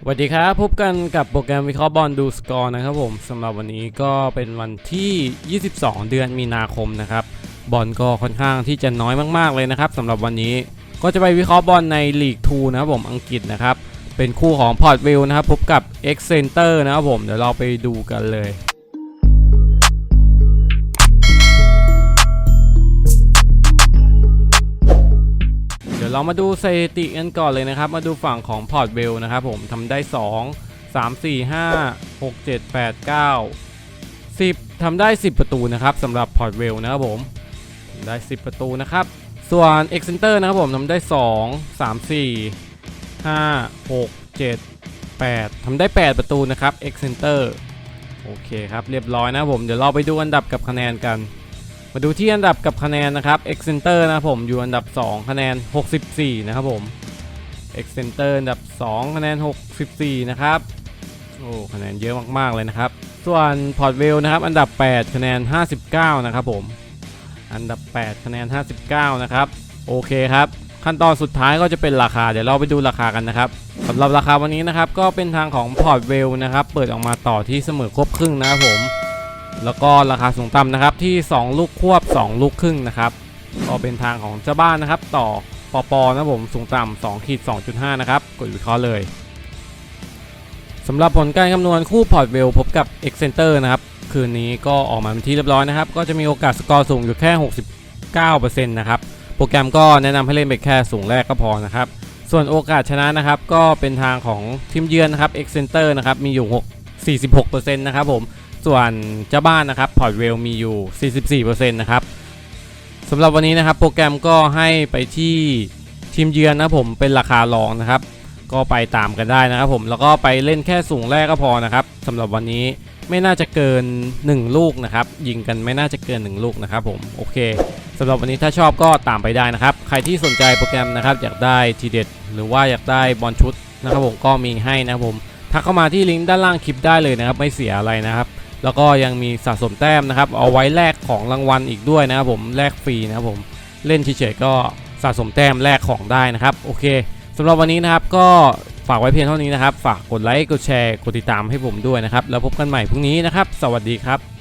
สวัสดีครับ พบกันกับโปรแกรมวิเคราะห์บอลดูสกอร์นะครับผมสำหรับวันนี้ก็เป็นวันที่ 22 เดือนมีนาคมนะครับบอลก็ค่อนข้างที่จะน้อยมากๆเลยนะครับสำหรับวันนี้ก็จะไปวิเคราะห์บอลในลีก2นะครับผมอังกฤษนะครับเป็นคู่ของพอร์ตวิลนะครับพบกับเอ็กเซนเตอร์นะครับผมเดี๋ยวเราไปดูกันเลย เรามาดูสถิติกันก่อนเลยนะครับ มาดูฝั่งของพอร์ตเวลนะครับผมทำได้ 2 3 4 5 6 7 8 9 10ทำได้ 10 ประตูนะครับสำหรับพอร์ตเวลนะครับผมได้ 10 ประตูนะครับ ส่วน X Center นะครับผมทำได้ 2 3 4 5 6 7 8ทำได้ 8 ประตูนะครับ X Center โอเคครับ เรียบร้อยนะผม เดี๋ยวเราไปดูอันดับกับคะแนนกัน มาดูที่อันดับกับคะแนนนะครับ X Center นะครับผมอยู่อันดับ 2 คะแนน 64 นะครับผม X Center อันดับ 2 คะแนน 64 นะครับ โอ้คะแนนเยอะมากๆเลยนะครับ ส่วน p o r t v a l นะครับอันดับ 8 คะแนน 59 นะครับผม อันดับ 8 คะแนน 59 นะครับ โอเคครับ ขั้นตอนสุดท้ายก็จะเป็นราคา เดี๋ยวเราไปดูราคากันนะครับสำหรับราคาวันนี้นะครับก็เป็นทางของ p o r t v a l นะครับเปิดออกมาต่อที่เสมอครบครึ่งนะครับผม แล้วก็ราคาสูงต่ำนะครับที่ 2 ลูกควบ 2 ลูกครึ่งนะครับก็เป็นทางของเจ้าบ้านนะครับ ต่อปอปอนะผมสูงต่ำ2ขีด2.5 นะครับ กดวิเคราะห์เลยสำหรับผลการคำนวณคู่พอร์ตเวลพบกับ X Center นะครับ คืนนี้ก็ออกมาเป็นที่เรียบร้อยนะครับ ก็จะมีโอกาสสกอร์สูงอยู่แค่ 69%นะครับ โปรแกรมก็แนะนำให้เล่นไปแค่สูงแรกก็พอนะครับ ส่วนโอกาสชนะนะครับ ก็เป็นทางของทีมเยือนนะครับ X Center นะครับ มีอยู่ 6 46%นะครับผม ส่วนเจ้าบ้านนะครับพอร์ตเวลมีอยู่ 44%นะครับสำหรับวันนี้นะครับ โปรแกรมก็ให้ไปที่ทีมเยือนนะผมเป็นราคารองนะครับ ก็ไปตามกันได้นะครับผมแล้วก็ไปเล่นแค่สูงแรกก็พอนะครับสำหรับวันนี้ไม่น่าจะเกิน 1 ลูกนะครับ ยิงกันไม่น่าจะเกิน 1 ลูกนะครับผมโอเคสำหรับวันนี้ถ้าชอบก็ตามไปได้นะครับ ใครที่สนใจโปรแกรมนะครับ อยากได้ทีเด็ด หรือว่าอยากได้บอลชุดนะครับผมก็มีให้นะครับผมทักเข้ามาที่ลิงก์ด้านล่างคลิปได้เลยนะครับ ไม่เสียอะไรนะครับ แล้วก็ยังมีสะสมแต้มนะครับ เอาไว้แลกของรางวัลอีกด้วยนะครับผมแลกฟรีนะครับผมเล่นเฉยๆก็สะสมแต้มแลกของได้นะครับโอเคสำหรับวันนี้นะครับก็ฝากไว้เพียงเท่านี้นะครับ ฝากกดไลค์กดแชร์กดติดตามให้ผมด้วยนะครับ แล้วพบกันใหม่พรุ่งนี้นะครับ สวัสดีครับ